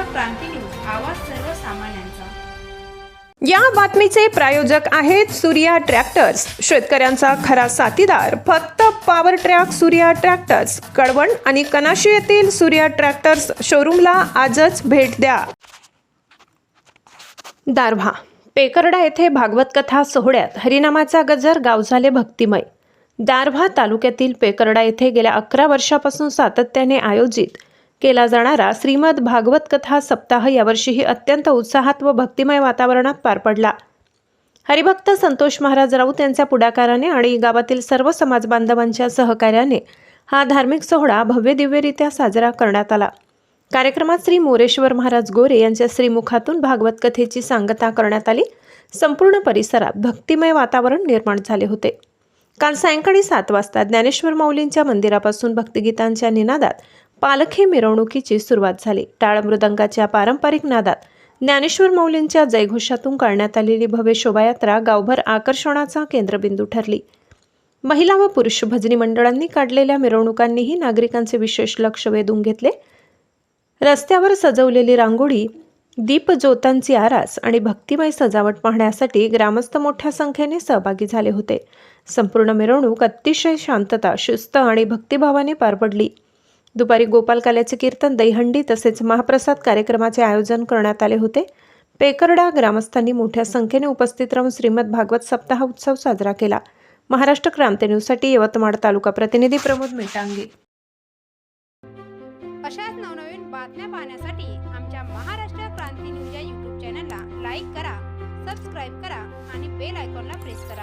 क्रांती news आवाज सर्वसामान्यांचा. या बातमीचे प्रायोजक आहेत सूर्या ट्रॅक्टर्स. शेतकऱ्यांचा खरा साथीदार. फक्त power track Surya tractors. Kalwan आणि कनाशी येथील सूर्या ट्रॅक्टर्स शोरूमला आजच भेट द्या. दारव्हा. पेकरडा येथे भागवत कथा सोहळ्यात हरिनामाचा गजर गाव झाले भक्तिमय. दारव्हा तालुक्यातील पेकरडा येथे गेल्या अकरा वर्षापासून सातत्याने आयोजित केला जाणारा श्रीमद भागवत कथा सप्ताह यावर्षीही अत्यंत उत्साहात व भक्तिमय वातावरणात पार पडला. हरिभक्त संतोष महाराज राऊत यांच्या पुढाकाराने आणि गावातील सर्व समाज बांधवांच्या सहकार्याने हा धार्मिक सोहळा भव्य दिव्यरित्या साजरा करण्यात आला. कार्यक्रमात श्री मोरेश्वर महाराज गोरे यांच्या श्रीमुखातून भागवत कथेची सांगता करण्यात आली. संपूर्ण परिसरात भक्तिमय वातावरण निर्माण झाले होते. काल सायंकाळी सात वाजता ज्ञानेश्वर माऊलींच्या मंदिरापासून भक्तिगीतांच्या निनादात पालखी मिरवणुकीची सुरुवात झाली. टाळ मृदंगाच्या पारंपरिक नादात ज्ञानेश्वर मौलींच्या जयघोषातून काढण्यात आलेली भव्य शोभायात्रा गावभर आकर्षणाचा केंद्रबिंदू ठरली. महिला व पुरुष भजनी मंडळांनी काढलेल्या मिरवणुकांनीही नागरिकांचे विशेष लक्ष वेधून घेतले. रस्त्यावर सजवलेली रांगोळी दीपज्योतांची आरास आणि भक्तिमय सजावट पाहण्यासाठी ग्रामस्थ मोठ्या संख्येने सहभागी झाले होते. संपूर्ण मिरवणूक अतिशय शांतता शिस्त आणि भक्तिभावाने पार पडली. दुपारी गोपाल काल्याचे कीर्तन दहीहंडी तसेच महाप्रसाद कार्यक्रमाचे आयोजन करण्यात आले होते. पेकरडा ग्रामस्थांनी मोठ्या संख्येने उपस्थित राहून श्रीमद भागवत सप्ताह उत्सव साजरा केला. महाराष्ट्र क्रांती न्यूजसाठी यवतमाळ तालुका प्रतिनिधी प्रमोद मेटांगे. अशाच नवनवीन बातम्या पाहण्यासाठी आमच्या महाराष्ट्र क्रांती न्यूज या यूट्यूब चॅनलला लाईक करा सबस्क्राईब करा आणि बेल आयकॉनला प्रेस करा.